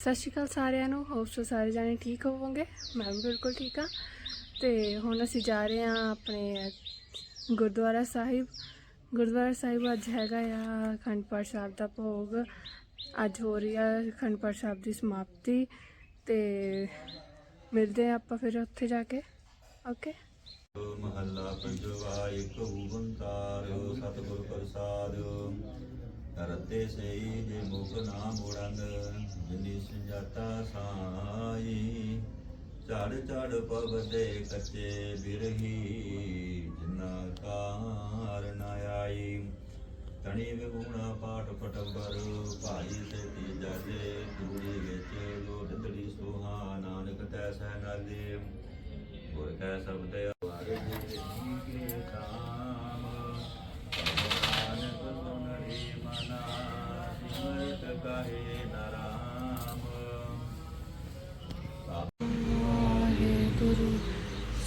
ਸਤਿ ਸ਼੍ਰੀ ਅਕਾਲ ਸਾਰਿਆਂ ਨੂੰ ਹੋਪ ਸੋ ਸਾਰੇ ਜਾਣੇ ਠੀਕ ਹੋਵੋਗੇ। ਮੈਂ ਵੀ ਬਿਲਕੁਲ ਠੀਕ ਹਾਂ। ਤੇ ਹੁਣ ਅਸੀਂ ਜਾ ਰਹੇ ਹਾਂ ਆਪਣੇ ਗੁਰਦੁਆਰਾ ਸਾਹਿਬ। ਗੁਰਦੁਆਰਾ ਸਾਹਿਬ ਅੱਜ ਹੈਗਾ ਆ ਅਖੰਡ ਪਾਠ ਸਾਹਿਬ ਦਾ ਭੋਗ। ਅੱਜ ਹੋ ਰਹੀ ਆ ਅਖੰਡ ਪਾਠ ਸਾਹਿਬ ਦੀ ਸਮਾਪਤੀ। ਤੇ ਮਿਲਦੇ ਆ ਆਪਾਂ ਫਿਰ ਉੱਥੇ ਜਾ ਕੇ। ਓਕੇ ਮਹੱਲਾ ਪੰਜਵਾ ਇੱਕ ਓੰਕਾਰ ਸਤਿਗੁਰ ਪ੍ਰਸਾਦ ਕਰਤੇ ਸਈ ਜੇ ਮੁਖ ਨਾ ਮੋੜੰਗ, ਜਿਨੀ ਸੰਜਾਤਾ ਸਾਈ। ਝੜ ਝੜ ਪਵਦੇ ਕੱਚੇ ਬਿਰਹੀ, ਜਿਨਾ ਕਾਰ ਆਈ। ਤਣੀ ਵਿਗੁਣਾ ਪਾਠ ਪਟੰਬਰ, ਭਾਈ ਸੇਤੀ ਜਾਜੇ ਦੂਰੀ ਵਿੱਚ ਲੋਟਦੜੀ ਸੁਹਾ, ਨਾਨਕ ਤੈ ਸਹਿ ਨਾਲੇ ਗੁਰ ਕੈ ਸ਼ਬਦ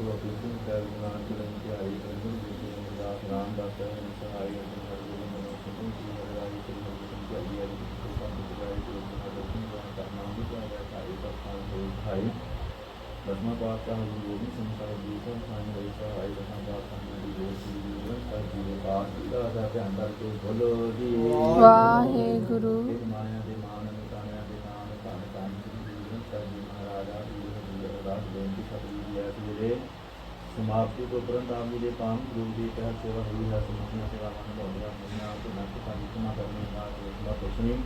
ਸੋ ਅਪਲੀਕੇਸ਼ਨ ਕਰ ਨਾਮ ਚਲਨ ਕੇ ਆਈ ਰੰਗਨ ਜੀ ਦਾ ਨਾਮ ਦਾ ਸਹਿ ਅਨੁਸਾਰ ਆਈ ਰੰਗਨ ਹਰ ਜੀ ਮਨ ਸੁਤਨ ਕੀ ਹਰ ਆਈ ਚਲਨ ਰੰਗਨ ਕੀ ਆਈ ਆਈ ਕੋ ਸੰਤ ਜਾਏ ਜੋ ਮਨ ਰੰਗਨ ਦਾ ਕਰਨਾ ਵੀ ਜਾਇਆ ਕਾਈ ਦਾ ਖਾਨ ਦੇ ਭਾਈ ਦਸਮਾ ਪਾਤ ਦਾ ਹਮ ਜੋ ਵੀ ਸੰਸਾਰ ਜੀ ਦਾ ਖਾਨ ਦੇ ਸਾ ਆਈ ਦਸਮਾ ਪਾਤ ਦਾ ਹਮ ਜੋ ਵੀ ਜੀ ਦਾ ਸਾ ਜੀ ਦਾ ਪਾਤ ਦਾ ਦਾ ਧਿਆਨ ਦਾ ਕੇ ਬੋਲੋ ਜੀ। ਵਾਹਿਗੁਰੂ। ਮਾਇਆ ਦੇ ਮਾਨ ਨਿਤਾਨਿਆ ਦੇ ਨਾਮ ਧੰਨ ਧੰਨ ਜੀ ਦਾ ਜੀ ਮਹਾਰਾਜਾ ਜੀ ਦੀ ਅਰਦਾਸ ਬੇਨਤੀ ਕਰਦੀ ਹੈ ਕਿ ਜਿਹੜੇ ਸਮਾਪਤੀ ਤੋਂ ਉਪਰੰਤ ਆਪ ਜੀ ਦੇ ਪਾਮ ਗੁਰੂ ਦੀ ਤਹਿਤ ਸੇਵਾ ਹੋਈ ਹੈ ਸਮਝੀਆਂ ਸੇਵਾਵਾਂ ਨਿਭਾਉਂਦੀਆਂ ਹੋਈਆਂ ਤੇ ਨੱਕ ਸਾਡੀ ਸਮਾਂ ਕਰਨੇ ਦਾ ਸੇਵਾ ਕੁਛ ਨਹੀਂ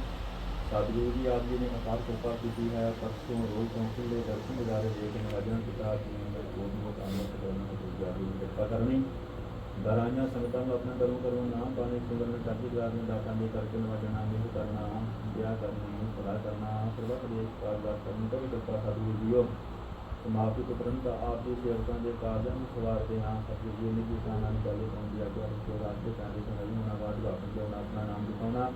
ਸਤਿਗੁਰੂ ਜੀ ਆਪ ਜੀ ਨੇ ਅਪਾਰ ਕਿਰਪਾ ਕੀਤੀ ਹੈ ਪਰਸੋਂ ਰੋਜ਼ ਤੋਂ ਦੇ ਦਰਸ਼ਨ ਦਿਦਾਰੇ ਦੇ ਕੇ ਨਵਾਜਣ ਪਿਤਾ ਜੀ ਨੇ ਕੋਟ ਨੂੰ ਕਾਮਤ ਕਰਨ ਦੀ ਜਾਰੀ ਕਿਰਪਾ ਕਰਨੀ ਦਰਾਈਆਂ ਸੰਗਤਾਂ ਨੂੰ ਆਪਣਾ ਕਰਮ ਕਰਮ ਨਾਮ ਪਾਣੇ ਸਿਮਰਨ ਚੜ੍ਹਦੀ ਕਲਾ ਨੂੰ ਦਾਤਾਂ ਦੇ ਕਰਕੇ ਨਵਾਜਣਾ ਮਿਲ ਕਰਨਾ ਵਿਆਹ ਕਰਨੀ ਭਲਾ ਕਰਨਾ ਸਰਬੱਤ ਦੇ ਕਾਰਜ ਕਰਨੀ ਕਰੀ ਕਿਰਪਾ ਸਤਿਗੁਰੂ ਜੀਓ ਸਮਾਪਤੀ ਤੋਂ ਆਪ ਦੇ ਸੇਵਕਾਂ ਦੇ ਕਾਰਜਾਂ ਨੂੰ ਸਵਾਰਦੇ ਹਾਂ। ਸਤਿਗੁਰੂ ਜੀ ਨੇ ਕਿਸਾਨਾਂ ਨੂੰ ਪਹਿਲੇ ਤੋਂ ਦੀ ਆਗਿਆ ਨੂੰ ਰਾਜ ਦੇ ਕਾਰਜ ਨਹੀਂ ਹੋਣਾ ਬਾਅਦ ਵਾਪਸ ਜਾਣਾ ਆਪਣਾ ਨਾਮ ਦਿਖਾਉਣਾ।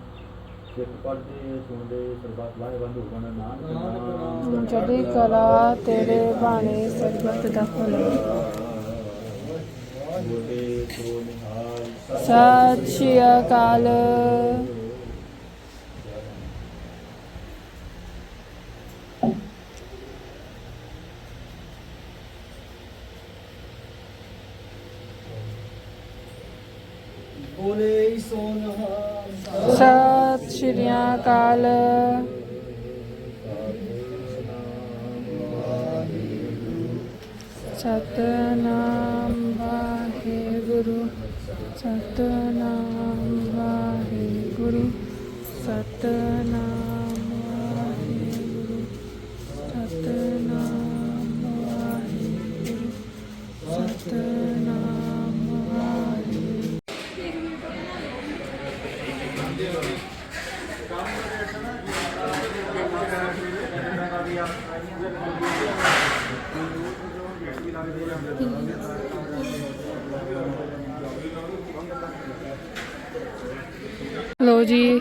ਸਿੱਖ ਪੜ੍ਹਦੇ ਸੁਣਦੇ ਸਰਬੱਤ ਲਾਹੇਵੰਦ ਨਾਨਕ ਨਾਮ ਚੜ੍ਹਦੀ ਕਲਾ ਤੇਰੇ ਬਾਣੇ ਸਰਬਤ ਦਾ ਫਲ ਬੋਲੇ ਸੋ ਨਿਹਾਲ ਸਤਿ ਸ਼੍ਰੀ ਅਕਾਲ। ਬੋਲੇ ਸੋਨਹਾਰ ਸਤਿ ਸ਼੍ਰੀ ਅਕਾਲ। ਸਤਨਾਮ ਵਾਹਿਗੁਰੂ ਸਤਨਾਮ ਵਾਹਿਗੁਰੂ ਸਤਨਾਮ ਲੋ ਜੀ,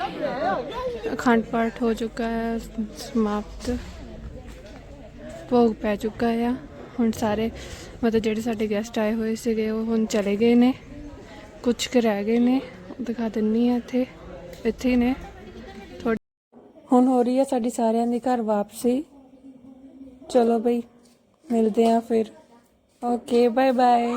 ਅਖੰਡ ਪਾਠ ਹੋ ਚੁੱਕਾ ਹੈ, ਸਮਾਪਤ। ਭੋਗ ਪੈ ਚੁੱਕਾ ਆ। ਹੁਣ ਸਾਰੇ, ਮਤਲਬ ਜਿਹੜੇ ਸਾਡੇ ਗੈਸਟ ਆਏ ਹੋਏ ਸੀਗੇ, ਉਹ ਹੁਣ ਚਲੇ ਗਏ ਨੇ। ਕੁਝ ਕੁ ਰਹਿ ਗਏ ਨੇ, ਦਿਖਾ ਦਿੰਨੀ ਆ ਇੱਥੇ ਇੱਥੇ ਨੇ। ਥੋੜੀ ਹੁਣ ਹੋ ਰਹੀ ਹੈ ਸਾਡੀ ਸਾਰਿਆਂ ਦੀ ਘਰ ਵਾਪਸੀ। ਚਲੋ ਬਈ ਮਿਲਦੇ ਆ ਫਿਰ। Okay bye bye